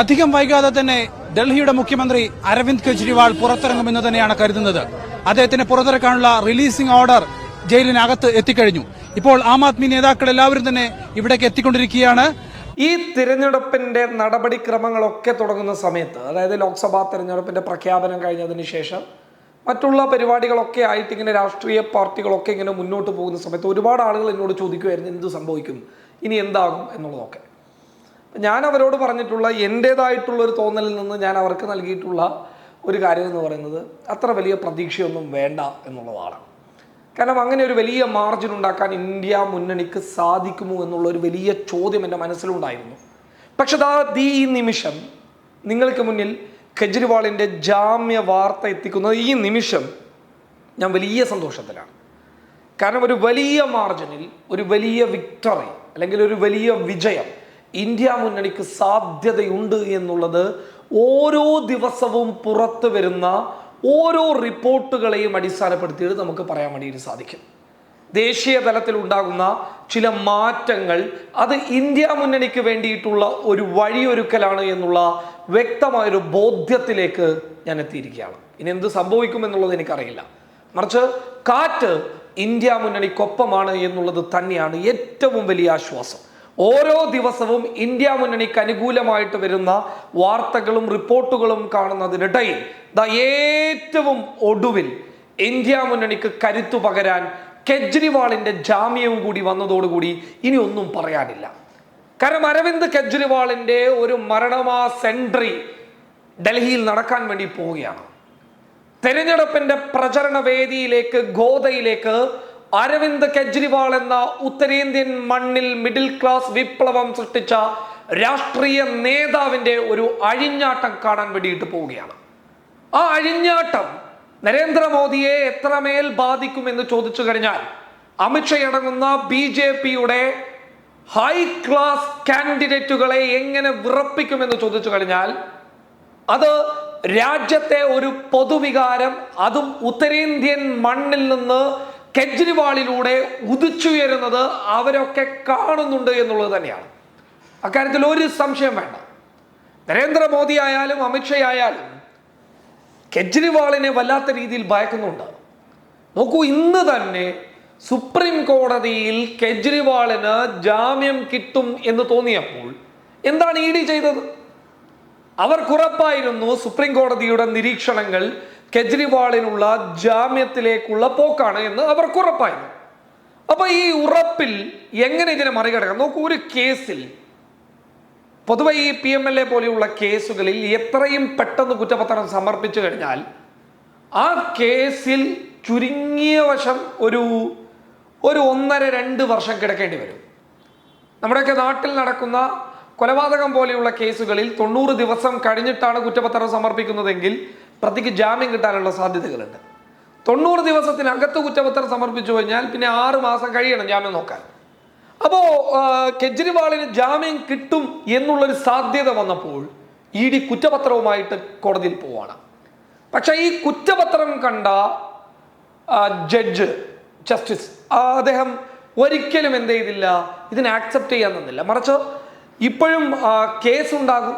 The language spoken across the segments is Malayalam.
അധികം വൈകാതെ തന്നെ ഡൽഹിയുടെ മുഖ്യമന്ത്രി അരവിന്ദ് കെജ്രിവാൾ പുറത്തിറങ്ങുമെന്ന് തന്നെയാണ് കരുതുന്നത്. അദ്ദേഹത്തിന് പുറത്തിറക്കാനുള്ള റിലീസിംഗ് ഓർഡർ ജയിലിനകത്ത് എത്തിക്കഴിഞ്ഞു. ഇപ്പോൾ ആം ആദ്മി നേതാക്കൾ എല്ലാവരും തന്നെ ഇവിടേക്ക് എത്തിക്കൊണ്ടിരിക്കുകയാണ്. ഈ തിരഞ്ഞെടുപ്പിന്റെ നടപടിക്രമങ്ങളൊക്കെ തുടങ്ങുന്ന സമയത്ത് അതായത് ലോക്സഭാ തിരഞ്ഞെടുപ്പിന്റെ പ്രഖ്യാപനം കഴിഞ്ഞതിന് ശേഷം മറ്റുള്ള പരിപാടികളൊക്കെ ആയിട്ട് ഇങ്ങനെ രാഷ്ട്രീയ പാർട്ടികളൊക്കെ ഇങ്ങനെ മുന്നോട്ട് പോകുന്ന സമയത്ത് ഒരുപാട് ആളുകൾ എന്നോട് ചോദിക്കുമായിരുന്നു എന്ത് സംഭവിക്കും? ഇനി എന്താകും? എന്നുള്ളതൊക്കെ. ഞാൻ അവരോട് പറഞ്ഞിട്ടുള്ള എന്റേതായിട്ടുള്ള ഒരു തോന്നലിൽ നിന്ന് ഞാൻ അവർക്ക് നൽകിയിട്ടുള്ള ഒരു കാര്യം എന്ന് പറയുന്നത് അത്ര വലിയ പ്രതീക്ഷയൊന്നും വേണ്ട എന്നുള്ളതാണ്. കാരണം അങ്ങനെ ഒരു വലിയ മാർജിൻ ഉണ്ടാക്കാൻ ഇന്ത്യ മുന്നണിക്ക് സാധിക്കുമോ എന്നുള്ള ഒരു വലിയ ചോദ്യം എന്റെ മനസ്സിലുണ്ടായിരുന്നു. പക്ഷെ ദാ ഈ നിമിഷം നിങ്ങൾക്ക് മുന്നിൽ കെജ്രിവാളിന്റെ ജാമ്യ വാർത്ത എത്തിക്കുന്നത് ഈ നിമിഷം ഞാൻ വലിയ സന്തോഷത്തിലാണ്. കാരണം ഒരു വലിയ മാർജിനിൽ ഒരു വലിയ വിക്ടറി അല്ലെങ്കിൽ ഒരു വലിയ വിജയം ഇന്ത്യ മുന്നണിക്ക് സാധ്യതയുണ്ട് എന്നുള്ളത് ഓരോ ദിവസവും പുറത്തു വരുന്ന ഓരോ റിപ്പോർട്ടുകളെയും അടിസ്ഥാനപ്പെടുത്തിയിട്ട് നമുക്ക് പറയാൻ വേണ്ടിയിട്ട് സാധിക്കും. ദേശീയ തലത്തിൽ ഉണ്ടാകുന്ന ചില മാറ്റങ്ങൾ അത് ഇന്ത്യ മുന്നണിക്ക് വേണ്ടിയിട്ടുള്ള ഒരു വഴിയൊരുക്കലാണ് എന്നുള്ള വ്യക്തമായൊരു ബോധ്യത്തിലേക്ക് ഞാൻ എത്തിയിരിക്കുകയാണ്. ഇനി എന്ത് സംഭവിക്കും എന്നുള്ളത് എനിക്കറിയില്ല. മറിച്ച് കാറ്റ് ഇന്ത്യ മുന്നണിക്കൊപ്പമാണ് എന്നുള്ളത് തന്നെയാണ് ഏറ്റവും വലിയ ആശ്വാസം. ഓരോ ദിവസവും ഇന്ത്യ മുന്നണിക്ക് അനുകൂലമായിട്ട് വരുന്ന വാർത്തകളും റിപ്പോർട്ടുകളും കാണുന്നതിനിടയിൽ ദ ഏറ്റവും ഒടുവിൽ ഇന്ത്യ മുന്നണിക്ക് കരുത്തു പകരാൻ കെജ്രിവാളിന്റെ ജാമ്യവും കൂടി വന്നതോടുകൂടി ഇനി ഒന്നും പറയാനില്ല. കാരണം അരവിന്ദ് കെജ്രിവാളിന്റെ ഒരു മരണമാ സെൻട്രി ഡൽഹിയിൽ നടക്കാൻ വേണ്ടി പോവുകയാണ്. തെരഞ്ഞെടുപ്പിന്റെ പ്രചരണ വേദിയിലേക്ക് ഗോദയിലേക്ക് അരവിന്ദ് കെജ്രിവാൾ എന്ന ഉത്തരേന്ത്യൻ മണ്ണിൽ മിഡിൽ ക്ലാസ് വിപ്ലവം സൃഷ്ടിച്ച രാഷ്ട്രീയ നേതാവിന്റെ ഒരു അഴിഞ്ഞാട്ടം കാണാൻ വേണ്ടിയിട്ട് പോവുകയാണ്. ആ അഴിഞ്ഞാട്ടം നരേന്ദ്രമോദിയെ എത്രമേൽ ബാധിക്കുമെന്ന് ചോദിച്ചു കഴിഞ്ഞാൽ അമിത്ഷാ അടങ്ങുന്ന ബി ജെ പിയുടെ ഹൈ ക്ലാസ് കാൻഡിഡേറ്റുകളെ എങ്ങനെ വിറപ്പിക്കുമെന്ന് ചോദിച്ചു കഴിഞ്ഞാൽ അത് രാജ്യത്തെ ഒരു പൊതുവികാരം അതും ഉത്തരേന്ത്യൻ മണ്ണിൽ നിന്ന് കെജ്രിവാളിലൂടെ ഉദിച്ചുയരുന്നത് അവരൊക്കെ കാണുന്നുണ്ട് എന്നുള്ളത് തന്നെയാണ്. അക്കാര്യത്തിൽ ഒരു സംശയം വേണ്ട. നരേന്ദ്രമോദി ആയാലും അമിത്ഷാ ആയാലും കെജ്രിവാളിനെ വല്ലാത്ത രീതിയിൽ ഭയക്കുന്നുണ്ട്. നോക്കൂ ഇന്ന് തന്നെ സുപ്രീം കോടതിയിൽ കെജ്രിവാളിന് ജാമ്യം കിട്ടും എന്ന് തോന്നിയപ്പോൾ എന്താണ് ഇ ഡി ചെയ്തത്? അവർക്കുറപ്പായിരുന്നു സുപ്രീം കോടതിയുടെ നിരീക്ഷണങ്ങൾ കെജ്രിവാളിനുള്ള ജാമ്യത്തിലേക്കുള്ള പോക്കാണ് എന്ന് അവർക്ക് ഉറപ്പായി അപ്പൊ ഈ ഉറപ്പിൽ എങ്ങനെ ഇതിനെ മറികടക്കാം? നോക്കൂ ഒരു കേസിൽ പൊതുവെ ഈ പി എം എൽ എ പോലെയുള്ള കേസുകളിൽ എത്രയും പെട്ടെന്ന് കുറ്റപത്രം സമർപ്പിച്ചു കഴിഞ്ഞാൽ ആ കേസിൽ ചുരുങ്ങിയ വശം ഒരു ഒരു ഒന്നര രണ്ട് വർഷം കിടക്കേണ്ടി വരും. നമ്മുടെയൊക്കെ നാട്ടിൽ നടക്കുന്ന കൊലപാതകം പോലെയുള്ള കേസുകളിൽ തൊണ്ണൂറ് ദിവസം കഴിഞ്ഞിട്ടാണ് കുറ്റപത്രം സമർപ്പിക്കുന്നതെങ്കിൽ പ്രതിക്ക് ജാമ്യം കിട്ടാനുള്ള സാധ്യതകളുണ്ട്. തൊണ്ണൂറ് ദിവസത്തിനകത്ത് കുറ്റപത്രം സമർപ്പിച്ചു കഴിഞ്ഞാൽ പിന്നെ ആറ് മാസം കഴിയണം ജാമ്യം നോക്കാൻ. അപ്പോൾ കെജ്രിവാളിന് ജാമ്യം കിട്ടും എന്നുള്ളൊരു സാധ്യത വന്നപ്പോൾ ഇ ഡി കുറ്റപത്രവുമായിട്ട് കോടതിയിൽ പോവാണ്. പക്ഷേ ഈ കുറ്റപത്രം കണ്ട ജഡ്ജ് ജസ്റ്റിസ് അദ്ദേഹം ഒരിക്കലും എന്ത് ചെയ്തില്ല ഇതിനെ ആക്സെപ്റ്റ് ചെയ്യാൻ നിന്നില്ല മറിച്ച് ഇപ്പോഴും കേസ് ഉണ്ടാകും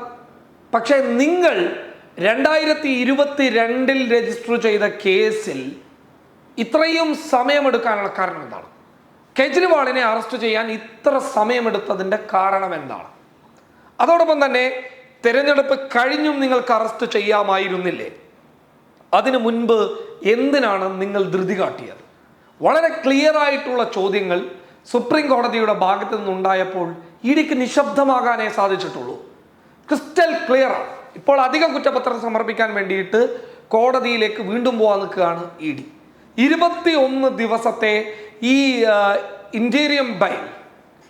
പക്ഷേ നിങ്ങൾ രണ്ടായിരത്തി ഇരുപത്തി രണ്ടിൽ രജിസ്റ്റർ ചെയ്ത കേസിൽ ഇത്രയും സമയമെടുക്കാനുള്ള കാരണം എന്താണ്? കെജ്രിവാളിനെ അറസ്റ്റ് ചെയ്യാൻ ഇത്ര സമയമെടുത്തതിന്റെ കാരണം എന്താണ്? അതോടൊപ്പം തന്നെ തിരഞ്ഞെടുപ്പ് കഴിഞ്ഞും നിങ്ങൾക്ക് അറസ്റ്റ് ചെയ്യാമായിരുന്നില്ലേ? അതിനു മുൻപ് എന്തിനാണ് നിങ്ങൾ ധൃതി കാട്ടിയത്? വളരെ ക്ലിയർ ആയിട്ടുള്ള ചോദ്യങ്ങൾ സുപ്രീം കോടതിയുടെ ഭാഗത്തു നിന്നുണ്ടായപ്പോൾ ഇടിക്ക് നിശബ്ദമാകാനേ സാധിച്ചിട്ടുള്ളൂ. ക്രിസ്റ്റൽ ക്ലിയർ ആണ്. ഇപ്പോൾ അധിക കുറ്റപത്രം സമർപ്പിക്കാൻ വേണ്ടിയിട്ട് കോടതിയിലേക്ക് വീണ്ടും പോകാൻ നിൽക്കുകയാണ് ഇ ഡി. ഇരുപത്തി ഒന്ന് ദിവസത്തെ ഈ ഇന്റീരിയം ബൈൽ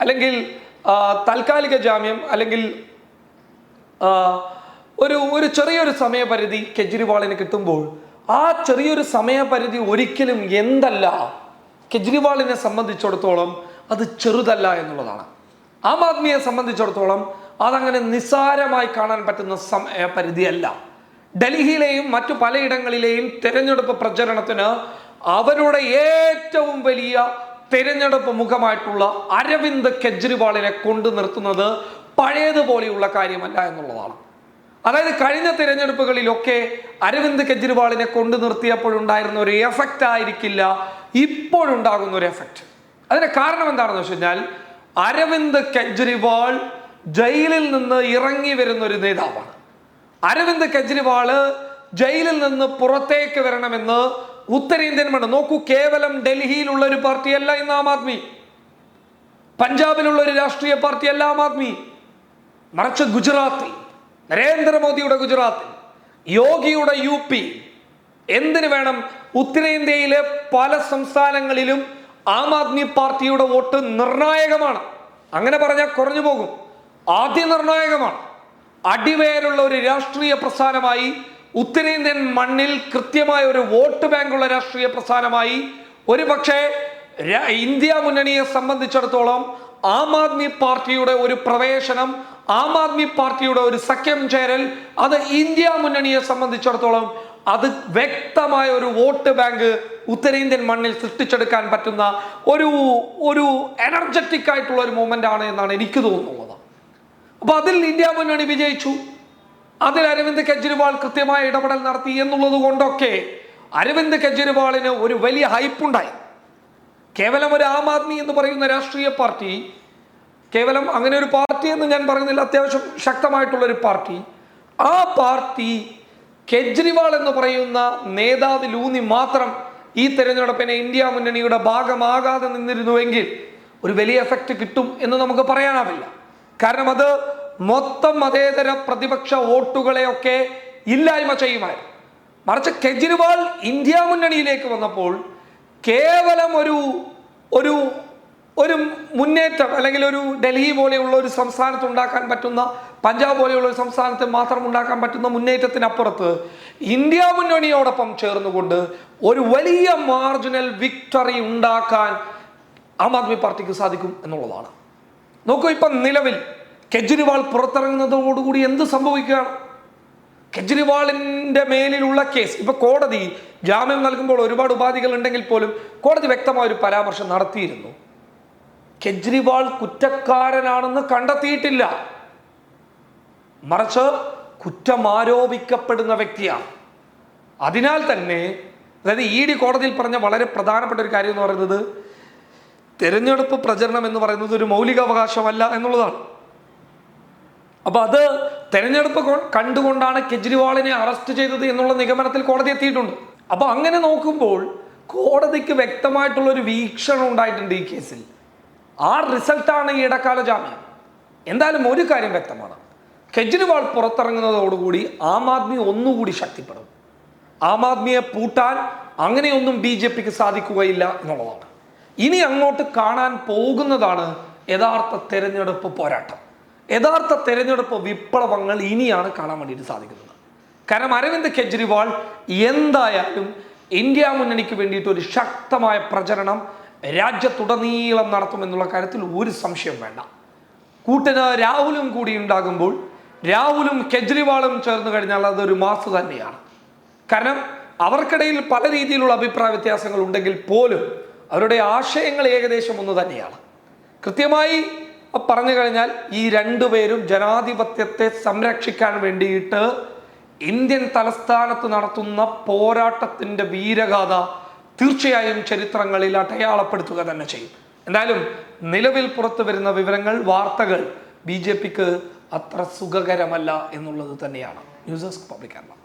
അല്ലെങ്കിൽ താൽക്കാലിക ജാമ്യം അല്ലെങ്കിൽ ഒരു ഒരു ചെറിയൊരു സമയപരിധി കെജ്രിവാളിന് കിട്ടുമ്പോൾ ആ ചെറിയൊരു സമയപരിധി ഒരിക്കലും എന്തല്ല കെജ്രിവാളിനെ സംബന്ധിച്ചിടത്തോളം അത് ചെറുതല്ല എന്നുള്ളതാണ്. ആം ആദ്മിയെ സംബന്ധിച്ചിടത്തോളം അതങ്ങനെ നിസ്സാരമായി കാണാൻ പറ്റുന്ന സമയപരിധിയല്ല ഡൽഹിയിലെയും മറ്റു പലയിടങ്ങളിലെയും തെരഞ്ഞെടുപ്പ് പ്രചരണത്തിന് അവരുടെ ഏറ്റവും വലിയ തെരഞ്ഞെടുപ്പ് മുഖമായിട്ടുള്ള അരവിന്ദ് കെജ്രിവാളിനെ കൊണ്ടു നിർത്തുന്നത് പഴയതുപോലെയുള്ള കാര്യമല്ല എന്നുള്ളതാണ്. അതായത് കഴിഞ്ഞ തിരഞ്ഞെടുപ്പുകളിലൊക്കെ അരവിന്ദ് കെജ്രിവാളിനെ കൊണ്ടു നിർത്തിയപ്പോഴുണ്ടായിരുന്ന ഒരു എഫക്റ്റ് ആയിരിക്കില്ല ഇപ്പോഴുണ്ടാകുന്ന ഒരു എഫക്റ്റ് അതിന്റെ കാരണം എന്താണെന്ന് വെച്ച് കഴിഞ്ഞാൽ അരവിന്ദ് കെജ്രിവാൾ ജയിലിൽ നിന്ന് ഇറങ്ങി വരുന്ന ഒരു നേതാവാണ്. അരവിന്ദ് കെജ്രിവാൾ ജയിലിൽ നിന്ന് പുറത്തേക്ക് വരണമെന്ന് ഉത്തരേന്ത്യൻ മണ്ണ്. നോക്കൂ കേവലം ഡൽഹിയിലുള്ള ഒരു പാർട്ടിയല്ല ഇന്ന് ആം ആദ്മി. പഞ്ചാബിലുള്ള ഒരു രാഷ്ട്രീയ പാർട്ടിയല്ല ആം ആദ്മി. മറിച്ച് ഗുജറാത്തിൽ നരേന്ദ്രമോദിയുടെ ഗുജറാത്തിൽ യോഗിയുടെ യു പി എന്തിനു വേണം ഉത്തരേന്ത്യയിലെ പല സംസ്ഥാനങ്ങളിലും ആം ആദ്മി പാർട്ടിയുടെ വോട്ട് നിർണായകമാണ്. അങ്ങനെ പറഞ്ഞാൽ കുറഞ്ഞു പോകും. ആദ്യ നിർണായകമാണ്. അടിവേരുള്ള ഒരു രാഷ്ട്രീയ പ്രസ്ഥാനമായി ഉത്തരേന്ത്യൻ മണ്ണിൽ കൃത്യമായ ഒരു വോട്ട് ബാങ്കുള്ള രാഷ്ട്രീയ പ്രസ്ഥാനമായി. ഒരു പക്ഷേ ഇന്ത്യ മുന്നണിയെ സംബന്ധിച്ചിടത്തോളം ആം ആദ്മി പാർട്ടിയുടെ ഒരു പ്രവേശനം ആം ആദ്മി പാർട്ടിയുടെ ഒരു സഖ്യം ചേരൽ അത് ഇന്ത്യ മുന്നണിയെ സംബന്ധിച്ചിടത്തോളം അത് വ്യക്തമായ ഒരു വോട്ട് ബാങ്ക് ഉത്തരേന്ത്യൻ മണ്ണിൽ സൃഷ്ടിച്ചെടുക്കാൻ പറ്റുന്ന ഒരു ഒരു എനർജറ്റിക് ആയിട്ടുള്ള ഒരു മൂമെന്റ് ആണ് എന്നാണ് എനിക്ക് തോന്നുന്നത്. അപ്പൊ അതിൽ ഇന്ത്യ മുന്നണി വിജയിച്ചു. അതിൽ അരവിന്ദ് കെജ്രിവാൾ കൃത്യമായ ഇടപെടൽ നടത്തി എന്നുള്ളത് കൊണ്ടൊക്കെ അരവിന്ദ് കെജ്രിവാളിന് ഒരു വലിയ ഹൈപ്പുണ്ടായി. കേവലം ഒരു ആം ആദ്മി എന്ന് പറയുന്ന രാഷ്ട്രീയ പാർട്ടി കേവലം അങ്ങനെ ഒരു പാർട്ടി എന്ന് ഞാൻ പറയുന്നില്ല അത്യാവശ്യം ശക്തമായിട്ടുള്ള ഒരു പാർട്ടി. ആ പാർട്ടി കെജ്രിവാൾ എന്ന് പറയുന്ന നേതാവിലൂന്നി മാത്രം ഈ തെരഞ്ഞെടുപ്പിനെ ഇന്ത്യ മുന്നണിയുടെ ഭാഗമാകാതെ നിന്നിരുന്നുവെങ്കിൽ ഒരു വലിയ എഫക്റ്റ് കിട്ടും എന്ന് നമുക്ക് പറയാനാവില്ല. കാരണം അത് മൊത്തം മതേതര പ്രതിപക്ഷ വോട്ടുകളെയൊക്കെ ഇല്ലായ്മ ചെയ്യുമായിരുന്നു. മറിച്ച് കെജ്രിവാൾ ഇന്ത്യ മുന്നണിയിലേക്ക് വന്നപ്പോൾ കേവലം ഒരു ഒരു ഒരു മുന്നേറ്റം അല്ലെങ്കിൽ ഒരു ഡൽഹി പോലെയുള്ള ഒരു സംസ്ഥാനത്ത് ഉണ്ടാക്കാൻ പറ്റുന്ന പഞ്ചാബ് പോലെയുള്ള ഒരു സംസ്ഥാനത്ത് മാത്രം ഉണ്ടാക്കാൻ പറ്റുന്ന മുന്നേറ്റത്തിനപ്പുറത്ത് ഇന്ത്യ മുന്നണിയോടൊപ്പം ചേർന്നുകൊണ്ട് ഒരു വലിയ മാർജിനൽ വിക്ടറി ഉണ്ടാക്കാൻ ആം ആദ്മി പാർട്ടിക്ക് സാധിക്കും എന്നുള്ളതാണ്. നോക്കൂ ഇപ്പം നിലവിൽ കെജ്രിവാൾ പുറത്തിറങ്ങുന്നതോടുകൂടി എന്ത് സംഭവിക്കുകയാണ്? കെജ്രിവാളിന്റെ മേലിലുള്ള കേസ് ഇപ്പൊ കോടതി ജാമ്യം നൽകുമ്പോൾ ഒരുപാട് ഉപാധികൾ ഉണ്ടെങ്കിൽ പോലും കോടതി വ്യക്തമായ ഒരു പരാമർശം നടത്തിയിരുന്നു. കെജ്രിവാൾ കുറ്റക്കാരനാണെന്ന് കണ്ടെത്തിയിട്ടില്ല. മറിച്ച് കുറ്റം ആരോപിക്കപ്പെടുന്ന വ്യക്തിയാണ്. അതിനാൽ തന്നെ അതായത് ഇ ഡി കോടതിയിൽ പറഞ്ഞ വളരെ പ്രധാനപ്പെട്ട ഒരു കാര്യം എന്ന് പറയുന്നത് തെരഞ്ഞെടുപ്പ് പ്രചരണം എന്ന് പറയുന്നത് ഒരു മൗലികാവകാശമല്ല എന്നുള്ളതാണ്. അപ്പോൾ അത് തെരഞ്ഞെടുപ്പ് കണ്ടുകൊണ്ടാണ് കെജ്രിവാളിനെ അറസ്റ്റ് ചെയ്തത് എന്നുള്ള നിഗമനത്തിൽ കോടതി എത്തിയിട്ടുണ്ട്. അപ്പോൾ അങ്ങനെ നോക്കുമ്പോൾ കോടതിക്ക് വ്യക്തമായിട്ടുള്ള ഒരു വീക്ഷണം ഉണ്ടായിട്ടുണ്ട് ഈ കേസിൽ. ആ റിസൾട്ടാണ് ഈ ഇടക്കാല ജാമ്യം. എന്തായാലും ഒരു കാര്യം വ്യക്തമാണ്. കെജ്രിവാൾ പുറത്തിറങ്ങുന്നതോടുകൂടി ആം ആദ്മി ഒന്നുകൂടി ശക്തിപ്പെടും. ആം ആദ്മിയെ പൂട്ടാൻ അങ്ങനെയൊന്നും ബി ജെ പിക്ക് സാധിക്കുകയില്ല എന്നുള്ളതാണ്. ഇനി അങ്ങോട്ട് കാണാൻ പോകുന്നതാണ് യഥാർത്ഥ തെരഞ്ഞെടുപ്പ് പോരാട്ടം. യഥാർത്ഥ തെരഞ്ഞെടുപ്പ് വിപ്ലവങ്ങൾ ഇനിയാണ് കാണാൻ വേണ്ടിയിട്ട് സാധിക്കുന്നത്. കാരണം അരവിന്ദ് കെജ്രിവാൾ എന്തായാലും ഇന്ത്യ മുന്നണിക്ക് വേണ്ടിയിട്ട് ഒരു ശക്തമായ പ്രചരണം രാജ്യത്തുടനീളം നടത്തുമെന്നുള്ള കാര്യത്തിൽ ഒരു സംശയം വേണ്ട. കൂട്ടിന് രാഹുലും കൂടി ഉണ്ടാകുമ്പോൾ രാഹുലും കെജ്രിവാളും ചേർന്ന് കഴിഞ്ഞാൽ അതൊരു മാസ് തന്നെയാണ്. കാരണം അവർക്കിടയിൽ പല രീതിയിലുള്ള അഭിപ്രായ വ്യത്യാസങ്ങൾ ഉണ്ടെങ്കിൽ പോലും അവരുടെ ആശയങ്ങൾ ഏകദേശം ഒന്ന് തന്നെയാണ്. കൃത്യമായി പറഞ്ഞു കഴിഞ്ഞാൽ ഈ രണ്ടുപേരും ജനാധിപത്യത്തെ സംരക്ഷിക്കാൻ വേണ്ടിയിട്ട് ഇന്ത്യൻ തലസ്ഥാനത്ത് നടത്തുന്ന പോരാട്ടത്തിന്റെ വീരഗാഥ തീർച്ചയായും ചരിത്രങ്ങളിൽ അടയാളപ്പെടുത്തുക തന്നെ ചെയ്യും. എന്തായാലും നിലവിൽ പുറത്തു വരുന്ന വിവരങ്ങൾ വാർത്തകൾ ബി ജെ പിക്ക് അത്ര സുഖകരമല്ല എന്നുള്ളത് തന്നെയാണ്. News desk public Kerala.